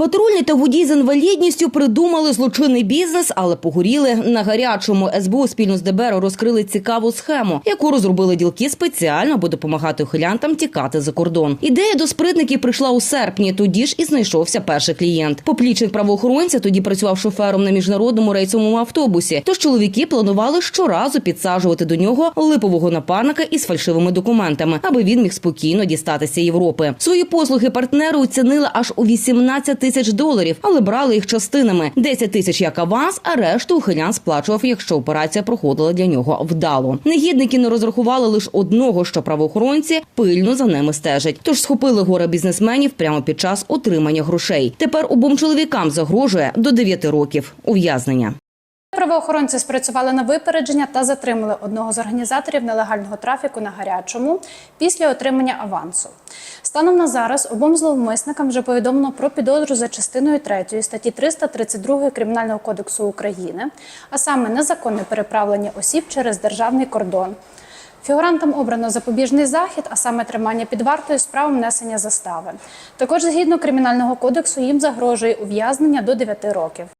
Патрульні та водій з інвалідністю придумали злочинний бізнес, але погоріли на гарячому. СБУ спільно з ДБР розкрили цікаву схему, яку розробили ділки спеціально, аби допомагати ухилянтам тікати за кордон. Ідея до спритників прийшла у серпні. Тоді ж і знайшовся перший клієнт. Поплічник правоохоронця тоді працював шофером на міжнародному рейсовому автобусі. Тож чоловіки планували щоразу підсаджувати до нього липового напарника із фальшивими документами, аби він міг спокійно дістатися Європи. Свої послуги партнери оцінили аж у 18 тисяч доларів, але брали їх частинами: 10 тисяч як аванс, а решту ухилян сплачував, якщо операція проходила для нього вдало. Негідники не розрахували лише одного, що правоохоронці пильно за ними стежать. Тож схопили горе бізнесменів прямо під час отримання грошей. Тепер обом чоловікам загрожує до 9 років ув'язнення. Правоохоронці спрацювали на випередження та затримали одного з організаторів нелегального трафіку на гарячому після отримання авансу. Станом на зараз обом зловмисникам вже повідомлено про підозру за частиною 3 статті 332 Кримінального кодексу України, а саме незаконне переправлення осіб через державний кордон. Фігурантам обрано запобіжний захід, а саме тримання під вартою з правом внесення застави. Також, згідно кримінального кодексу, їм загрожує ув'язнення до 9 років.